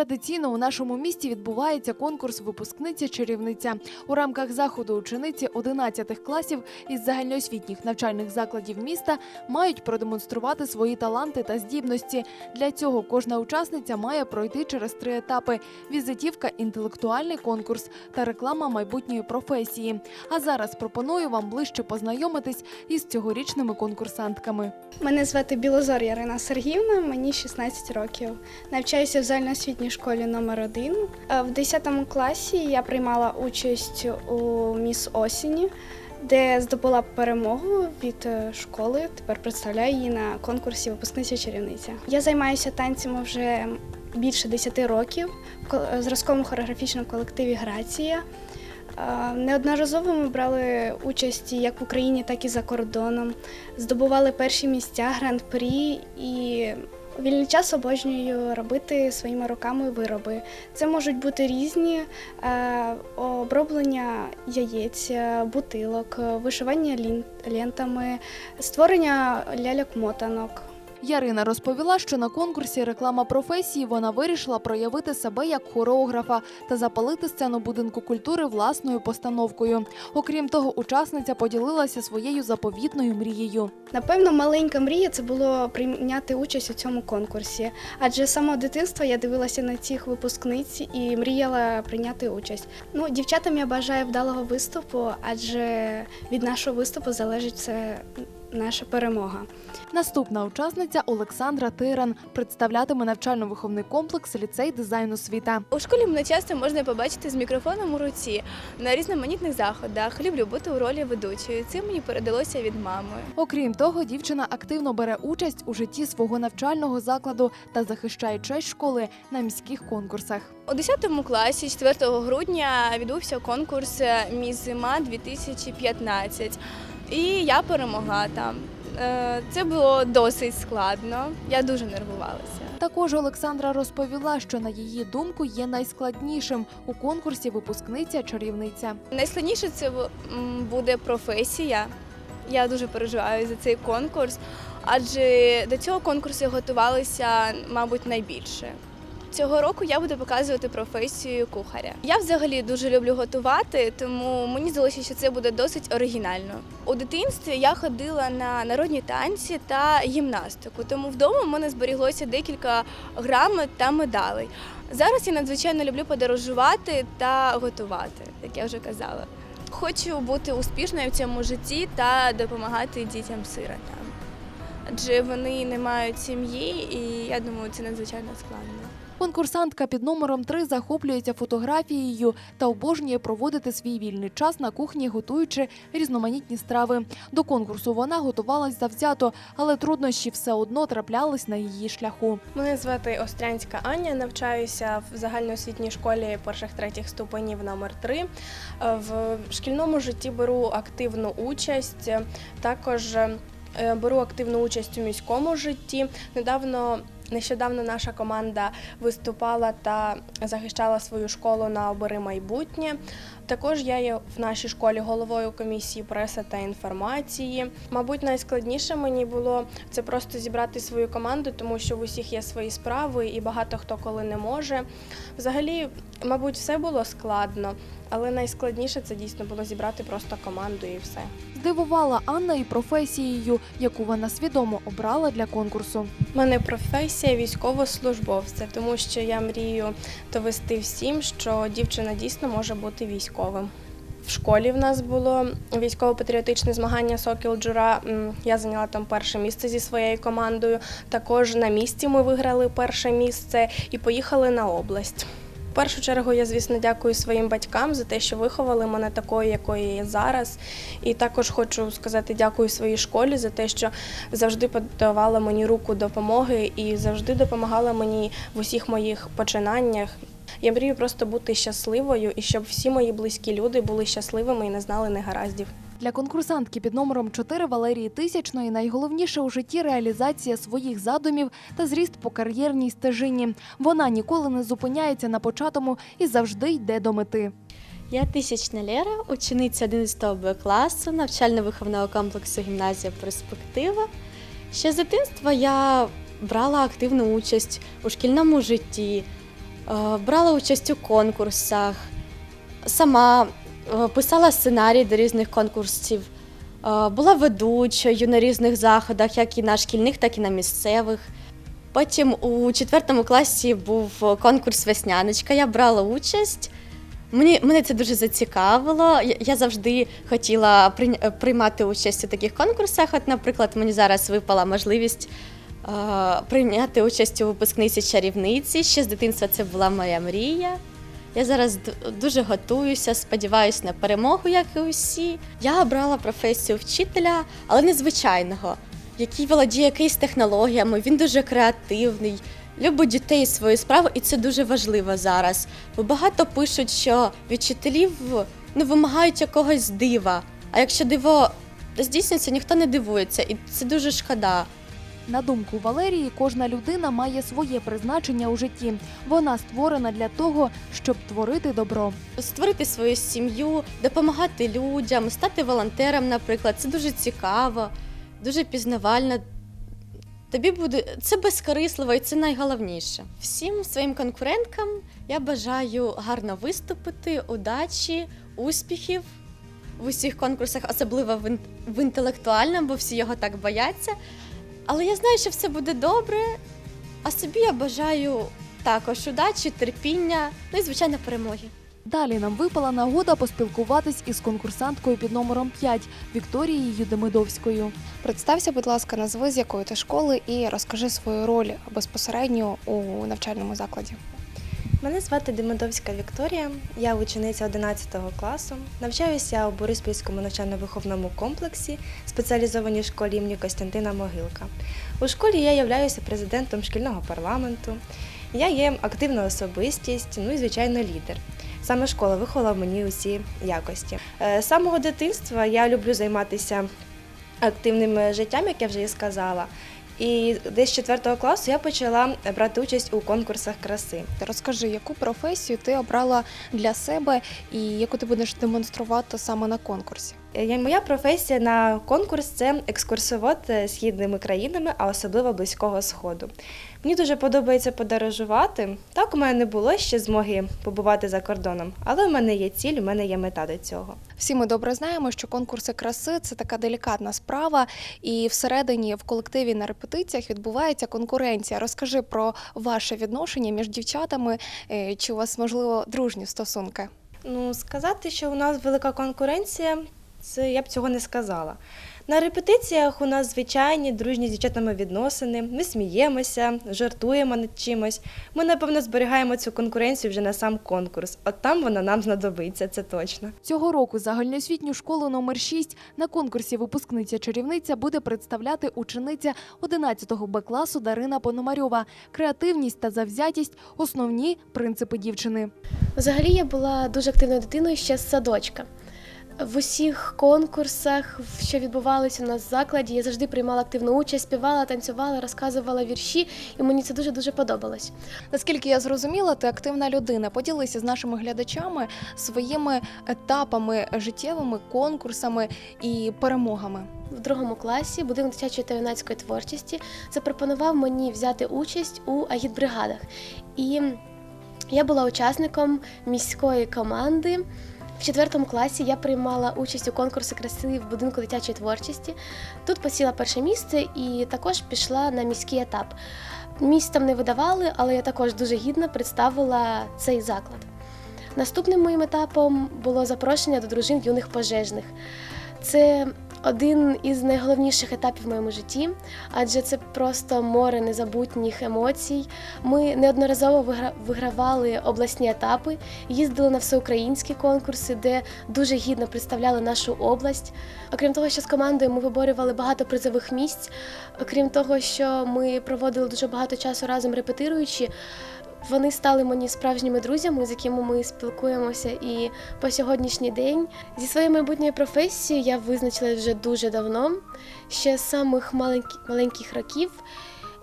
Традиційно у нашому місті відбувається конкурс Випускниця-чарівниця. У рамках заходу учениці 11 класів із загальноосвітніх навчальних закладів міста мають продемонструвати свої таланти та здібності. Для цього кожна учасниця має пройти через три етапи: візитівка, інтелектуальний конкурс та реклама майбутньої професії. А зараз пропоную вам ближче познайомитись із цьогорічними конкурсантками. Мене звати Білозор Ярина Сергіївна, мені 16 років. Навчаюся в загальноосвітній школі номер 1 В 10 класі я приймала участь у Міс Осені, де здобула перемогу від е, школи. Тепер представляю її на конкурсі Випускниця чарівниця. Я займаюся танцями вже більше 10 років в е, зразковому хореографічному колективі Грація. Е, Неодноразово ми брали участь як в Україні, так і за кордоном. Здобували перші місця, гран-прі і вільний час обожнюю робити своїми руками вироби. Це можуть бути різні е, оброблення яєць, е, бутилок, вишивання лентами, створення ляльок-мотанок. Ярина розповіла, що на конкурсі реклама професії вона вирішила проявити себе як хореографа та запалити сцену будинку культури власною постановкою. Окрім того, учасниця поділилася своєю заповітною мрією. Напевно, маленька мрія це було прийняти участь у цьому конкурсі. Адже з самого дитинства я дивилася на цих випускниць і мріяла прийняти участь. Ну, дівчатам я бажаю вдалого виступу, адже від нашого виступу залежить все наша перемога. Наступна учасниця Олександра Тиран представлятиме навчально-виховний комплекс ліцей дизайну світа. У школі мене часто можна побачити з мікрофоном у руці на різноманітних заходах. Люблю бути у ролі ведучої. Це мені передалося від мами. Окрім того, дівчина активно бере участь у житті свого навчального закладу та захищає честь школи на міських конкурсах. У 10 класі, 4 грудня, відбувся конкурс Міс Зима 2015. І я перемогла там. Е, Це було досить складно. Я дуже нервувалася. Також Олександра розповіла, що на її думку є найскладнішим у конкурсі випускниця-чарівниця. Найскладніше це буде професія. Я дуже переживаю за цей конкурс, адже до цього конкурсу я готувалася, мабуть, найбільше. Цього року я буду показувати професію кухаря. Я взагалі дуже люблю готувати, тому мені здалося, що це буде досить оригінально. У дитинстві я ходила на народні танці та гімнастику, тому вдома в мене зберіглося декілька грамот та медалей. Зараз я надзвичайно люблю подорожувати та готувати, як я вже казала. Хочу бути успішною в цьому житті та допомагати дітям-сиротам. Адже вони не мають сім'ї, і я думаю, це надзвичайно складно. Конкурсантка під номером 3 захоплюється фотографією та обожнює проводити свій вільний час на кухні, готуючи різноманітні страви. До конкурсу вона готувалась завзято, але труднощі все одно траплялись на її шляху. Мене звати Острянська Аня, навчаюся в загальноосвітній школі перших третіх ступенів номер 3 В шкільному житті беру активну участь. Також е, беру активну участь у міському житті. Недавно. Нещодавно наша команда виступала та захищала свою школу на обери майбутнє. Також я є в нашій школі головою комісії преси та інформації. Мабуть, найскладніше мені було це просто зібрати свою команду, тому що в усіх є свої справи і багато хто коли не може. Взагалі, мабуть, все було складно, але найскладніше це дійсно було зібрати просто команду і все. Здивувала Анна і професією, яку вона свідомо обрала для конкурсу. У мене професія військовослужбовця, тому що я мрію довести всім, що дівчина дійсно може бути військовим. В школі в нас було військово-патріотичне змагання Сокіл Джура. Я зайняла там перше місце зі своєю командою. Також на місці ми виграли перше місце і поїхали на область. В першу чергу я, звісно, дякую своїм батькам за те, що виховали мене такою, якою я зараз. І також хочу сказати дякую своїй школі за те, що завжди подавала мені руку допомоги і завжди допомагала мені в усіх моїх починаннях. Я мрію просто бути щасливою і щоб всі мої близькі люди були щасливими і не знали негараздів. Для конкурсантки під номером 4 Валерії Тисячної найголовніше у житті реалізація своїх задумів та зріст по кар'єрній стежині. Вона ніколи не зупиняється на початому і завжди йде до мети. Я тисячна Лера, учениця 11 Б класу навчально-виховного комплексу гімназія Перспектива. Ще з дитинства я брала активну участь у шкільному житті, брала участь у конкурсах, сама е, писала сценарій до різних конкурсів, е, була ведучою на різних заходах, як і на шкільних, так і на місцевих. Потім у четвертому класі був конкурс Весняночка. Я брала участь. Мені мене це дуже зацікавило. Я, завжди хотіла прийня- приймати участь у таких конкурсах. От, наприклад, мені зараз випала можливість е, прийняти участь у випускниці чарівниці. Ще з дитинства це була моя мрія. Я зараз дуже готуюся, сподіваюся на перемогу, як і усі. Я обрала професію вчителя, але незвичайного, який володіє якоюсь технологіями. Він дуже креативний, любить дітей свою справу, і це дуже важливо зараз. Бо багато пишуть, що від вчителів ну, вимагають якогось дива. А якщо диво здійснюється, ніхто не дивується, і це дуже шкода. На думку Валерії, кожна людина має своє призначення у житті. Вона створена для того, щоб творити добро. створити свою сім'ю, допомагати людям, стати волонтером, наприклад, це дуже цікаво, дуже пізнавально. Тобі буде це безкорисливо і це найголовніше. Всім своїм конкуренткам я бажаю гарно виступити, удачі, успіхів в усіх конкурсах, особливо в, інтелектуальному, бо всі його так бояться. Але я знаю, що все буде добре. А собі я бажаю також удачі, терпіння, ну і звичайно перемоги. Далі нам випала нагода поспілкуватись із конкурсанткою під номером 5 Вікторією Демидовською. Представся, будь ласка, назви з якої ти школи і розкажи свою роль безпосередньо у навчальному закладі. Мене звати Демидовська Вікторія, я учениця 11 класу. Навчаюся у Бориспільському навчально-виховному комплексі, спеціалізованій школі імені Костянтина Могилка. У школі я являюся президентом шкільного парламенту. Я є активна особистість, ну і звичайно лідер. Саме школа виховала мені усі якості. Е, З самого дитинства я люблю займатися активним життям, як я вже і сказала. І десь з 4 класу я почала брати участь у конкурсах краси. Розкажи, яку професію ти обрала для себе і яку ти будеш демонструвати саме на конкурсі? Е, Моя професія на конкурс це екскурсовод е, східними країнами, а особливо близького сходу. Мені дуже подобається подорожувати. Так, у мене не було ще змоги побувати за кордоном, але в мене є ціль, у мене є мета до цього. Всі ми добре знаємо, що конкурси краси це така делікатна справа, і всередині в колективі на репетиціях відбувається конкуренція. Розкажи про ваше відношення між дівчатами, е, чи у вас можливо дружні стосунки? Ну, сказати, що у нас велика конкуренція, це я б цього не сказала. На репетиціях у нас звичайні дружні з дівчатами відносини. Ми сміємося, жартуємо над чимось. Ми, напевно, зберігаємо цю конкуренцію вже на сам конкурс. От там вона нам знадобиться, це точно. Цього року загальноосвітню школу номер 6 на конкурсі випускниця чарівниця буде представляти учениця 11 Б класу Дарина Пономарьова. Креативність та завзятість основні принципи дівчини. Взагалі я була дуже активною дитиною ще з садочка. В усіх конкурсах, що відбувалися у нас в закладі, я завжди приймала активну участь, співала, танцювала, розказувала вірші, і мені це дуже дуже подобалось. Наскільки я зрозуміла, ти активна людина. Поділися з нашими глядачами своїми етапами життєвими, конкурсами і перемогами. В другому класі будинок дитячої та юнацької творчості запропонував мені взяти участь у агітбригадах. І я була учасником міської команди. В четвертому класі я приймала участь у конкурсі краси в будинку дитячої творчості. Тут посіла перше місце і також пішла на міський етап. Місць там не видавали, але я також дуже гідно представила цей заклад. Наступним моїм етапом було запрошення до дружин юних пожежних. Це один із найголовніших етапів в моєму житті, адже це просто море незабутніх емоцій. Ми неодноразово вигравали обласні етапи, їздили на всеукраїнські конкурси, де дуже гідно представляли нашу область. Окрім того, що з командою ми виборювали багато призових місць. Окрім того, що ми проводили дуже багато часу разом репетируючи. Вони стали мені справжніми друзями, з якими ми спілкуємося і по сьогоднішній день. Зі своєю майбутньою професією я визначилась вже дуже давно. Ще з самих маленьких, маленьких років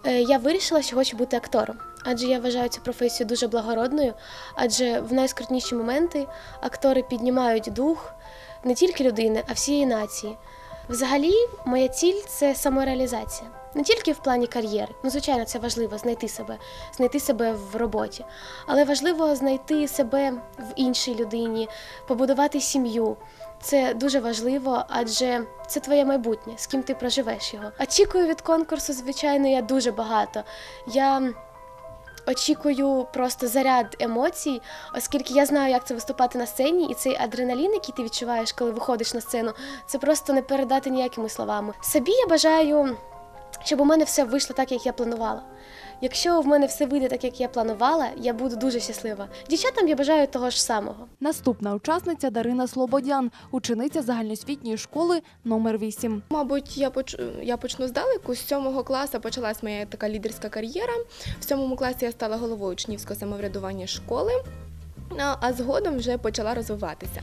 е, я вирішила, що хочу бути актором. Адже я вважаю цю професію дуже благородною, адже в найскрутніші моменти актори піднімають дух не тільки людини, а всієї нації. Взагалі, моя ціль це самореалізація. Не тільки в плані кар'єри, ну звичайно, це важливо знайти себе, знайти себе в роботі, але важливо знайти себе в іншій людині, побудувати сім'ю. Це дуже важливо, адже це твоє майбутнє, з ким ти проживеш його. Очікую від конкурсу, звичайно, я дуже багато. Я очікую просто заряд емоцій, оскільки я знаю, як це виступати на сцені, і цей адреналін, який ти відчуваєш, коли виходиш на сцену, це просто не передати ніякими словами. Собі я бажаю, щоб у мене все вийшло так, як я планувала. Якщо в мене все вийде так, як я планувала, я буду дуже щаслива. Дівчатам я бажаю того ж самого. Наступна учасниця Дарина Слободян, учениця загальноосвітньої школи номер 8. Мабуть, я поч... я почну здалеку. З сьомого класу почалась моя така лідерська кар'єра. В сьомому класі я стала головою учнівського самоврядування школи. А а згодом вже почала розвиватися.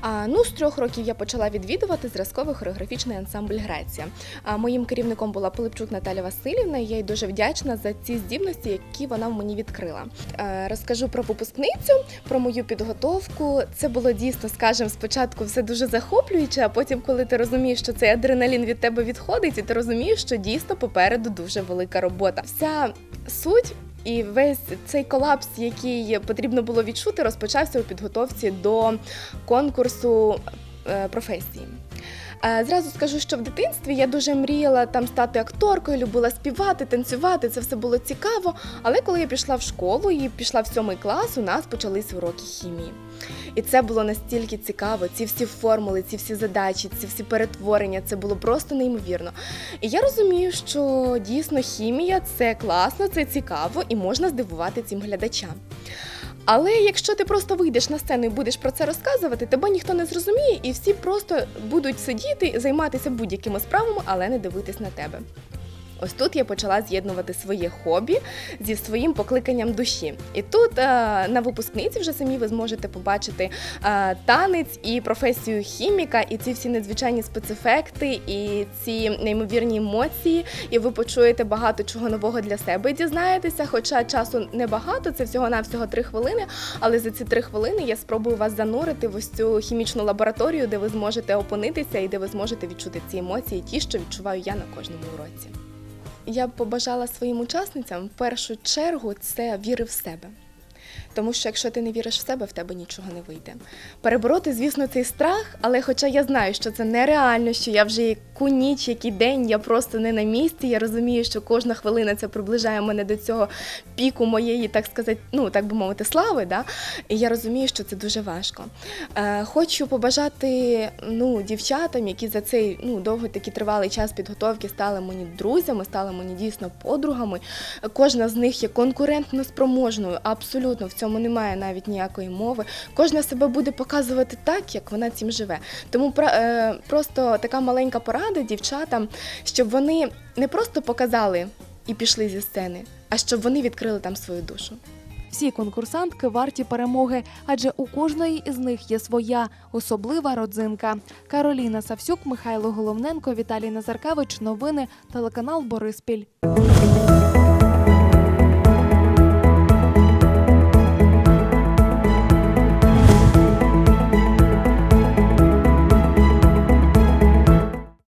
А, ну, з трьох років я почала відвідувати зразковий хореографічний ансамбль Греція. А, моїм керівником була Пилипчук Наталя Васильівна, і я їй дуже вдячна за ці здібності, які вона в мені відкрила. Е, розкажу про випускницю, про мою підготовку. Це було дійсно, скажімо, спочатку все дуже захоплююче, а потім, коли ти розумієш, що цей адреналін від тебе відходить, і ти розумієш, що дійсно попереду дуже велика робота. Вся суть. І весь цей колапс, який потрібно було відчути, розпочався у підготовці до конкурсу е, професії. Е, Зразу скажу, що в дитинстві я дуже мріяла там стати акторкою, любила співати, танцювати. Це все було цікаво. Але коли я пішла в школу і пішла в сьомий клас, у нас почались уроки хімії. І це було настільки цікаво. Ці всі формули, ці всі задачі, ці всі перетворення, це було просто неймовірно. І я розумію, що дійсно хімія це класно, це цікаво і можна здивувати цим глядачам. Але якщо ти просто вийдеш на сцену і будеш про це розказувати, тебе ніхто не зрозуміє, і всі просто будуть сидіти, займатися будь-якими справами, але не дивитись на тебе. Ось тут я почала з'єднувати своє хобі зі своїм покликанням душі. І тут е, на випускниці вже самі ви зможете побачити е, танець і професію хіміка, і ці всі надзвичайні спецефекти, і ці неймовірні емоції. І ви почуєте багато чого нового для себе дізнаєтеся. Хоча часу небагато, це всього-навсього три хвилини. Але за ці три хвилини я спробую вас занурити в ось цю хімічну лабораторію, де ви зможете опинитися і де ви зможете відчути ці емоції, ті, що відчуваю я на кожному уроці. Я б побажала своїм учасницям в першу чергу це віри в себе. Тому що якщо ти не віриш в себе, в тебе нічого не вийде. Перебороти, звісно, цей страх, але хоча я знаю, що це нереально, що я вже яку ніч, який день, я просто не на місці. Я розумію, що кожна хвилина це приближає мене до цього піку моєї, так сказати, ну так би мовити, слави. Да? І я розумію, що це дуже важко. Е, хочу побажати ну, дівчатам, які за цей ну, довгий такий тривалий час підготовки стали мені друзями, стали мені дійсно подругами. Кожна з них є конкурентно спроможною, абсолютно в цьому немає навіть ніякої мови. Кожна себе буде показувати так, як вона цим живе. Тому е, просто така маленька порада дівчатам, щоб вони не просто показали і пішли зі сцени, а щоб вони відкрили там свою душу. Всі конкурсантки варті перемоги, адже у кожної із них є своя особлива родзинка. Кароліна Савсюк, Михайло Головненко, Віталій Назаркевич. Новини телеканал Бориспіль.